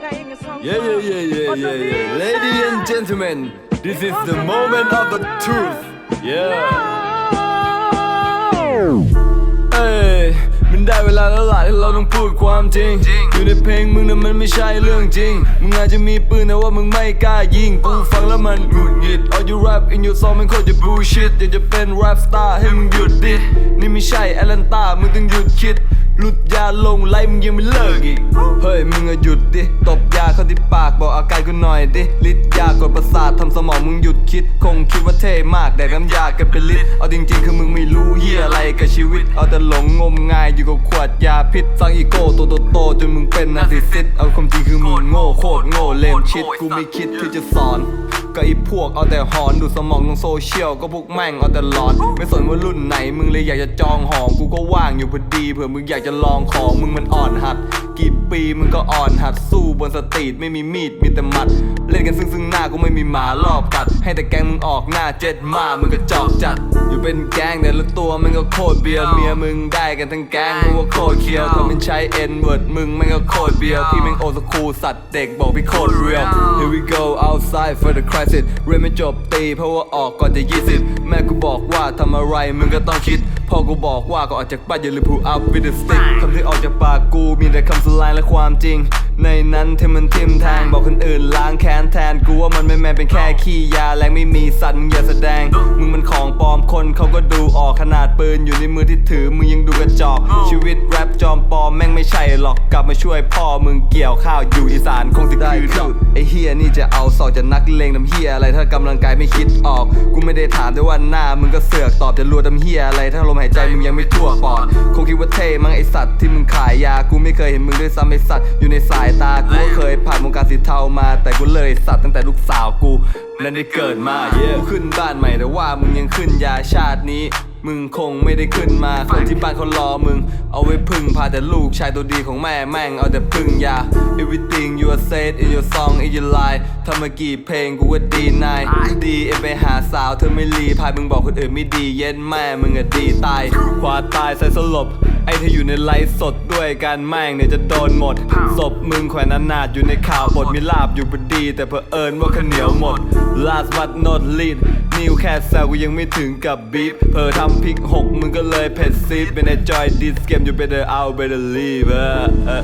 Yeah, yeah, yeah, yeah, yeah, yeah. Ladies and gentlemen, this is the moment of the truth. Yeah. Hey, ลาแล้วล่ะที่เราต้องพูดความจริง อยู่ในเพลงมึงนั้นมันไม่ใช่เรื่องจริง มึงอาจจะมีปืนแต่ว่ามึงไม่กล้ายิง กูฟังแล้วมันหงุดหงิด All you rap in your song มันโคตรจะ bullshit อยากจะเป็น rap star ให้มึงหยุดดิ นี่ไม่ใช่แอตแลนตามึงต้องหยุดคิดหลุดยาลงไล่มึงยังไม่เลิกอีก เฮ้ยมึงอะหยุดดิ ตบยาเข้าที่ปากบอกอาการกูหน่อยดิฤทธิ์ยากดประสาททำสมองมึงหยุดคิด คงคิดว่าเท่มากแดกน้ำยากันเป็นลิตรเอาจริงๆ คือมึงไม่รู้เฮียอะไรกับชีวิต เอาแต่หลงงมงายอยู่กับขวดยาพิษฟังอีโก้โตโตโตๆจนมึงเป็นนาซิซิสเอาความจริงคือมึงโง่โคตรโง่เลมชิดกูไม่คิดที่จะสอนก็ไอีพวกเอาแต่หอนดูสมองลงโซเชียลก็พวกแม่งเอาแต่หลอน ไม่สนว่ารุ่นไหนมึงเลยอยากจะจองหองกูก็ว่างอยู่พอดีเผื่อมึงอยากจะลองของมึงมันอ่อนหัด กี่ปีมึงก็อ่อนหัดสู้บนสตรีทไม่มีมีดมีแต่หมัด เล่นกันซึ่งซึ่งหน้ากูไม่มีหมารอบกัด ให้แต่แกงมึงออกหน้าเจ็ดมา มึงก็จอกจัด อยู่เป็นแก๊งแต่ละตัวมันก็โคตรเบียวเมียมึงได้กันทั้งแก๊งมึงว่าโคตรเคียวทำเป็นใช้เอ็นเวิร์ดมึงแม่งก็โคตรเบียวพี่แม่งโอสคูลสัตว์เด็กบอกพี่โคตรเรียล Here we go outside for the crisis เรียนไม่จบตีเพราะว่าออกก่อนจะ 20 แม่กูบอกว่าทำอะไรมึงก็ต้องคิดพ่อกูบอกว่าก่อนออกจากบ้านอย่าลืม pull up with the stick คำที่ออกจากปากกูมีแต่คำสลายและความจริง ในนั้นที่มันทิมแทงบอกคนอื่นล้างแค้นแทน กูว่ามันไม่แมนเป็นแค่ขี้ยาแรงไม่มีสัตว์มึงอย่าแสดง มึงมันของปลอมคนเขาก็ดูออกขนาดปืนอยู่ในมือที่ถือมึงยังดูกระจอก ชีวิตแรปจอมปลอมแม่งไม่ใช่หรอกกลับมาช่วยพ่อมึงเกี่ยวข้าวอยู่อีสานคงสิคืนดอกไอเฮียนี่จะเอาสอกจะนักเลงทำเฮียอะไรถ้ากำลังกายไม่คิดออก กูไม่ได้ถามด้วยว่าหน้ามึงก็เสือกตอบจะรัวทำเฮียอะไรถ้าลมหายใจมึงยังไม่ทั่วปอดคงคิดว่า ท่มั้งไอสัตว์ที่มึงขายยา กูไม่เคยเห็นมึงด้วยซ้ำไอสัตว์อยู่ในสายตา กูก็เคยผ่านวงการสีเทามา แต่กูเลยสัตว์ตั้งแต่ลูกสาวกูนั่นได้เกิดมาเย่กูขึ้นบ้านใหม่แต่ว่ามึงยังขึ้นยาชาตินี้ มึงคงไม่ได้ขึ้นมาคนที่บ้านเขารอมึง เอาไว้พึ่งพาแต่ลูกชายตัวดีของแม่แม่งเอาแต่พึ่งยา everything you are said in your song in your line ทำมากี่เพลงกูว่าดีนายดีเอ็มไปหาสาวเธอไม่รีพายมึงบอกคนอื่นไม่ดีเย็นแม่มึงอะดีตายควาตายใส่สลบ ไอ้ที่อยู่ในไลฟ์สดด้วยกันแม่งเนี่ยจะโดนหมดศพมึงแขวนอนาดอยู่ในข่าวบทมีลาบอยู่พอดี แต่เพอเอิญว่าข้าเหนียวหมด last but not least นิวแค่แซวกูยังไม่ถึงกับบีฟเพอทำพริกหกมึงก็เลยเผ็ดซีดเป็นไอจอยดิสเกมอยู่ better out better leave เวอเออ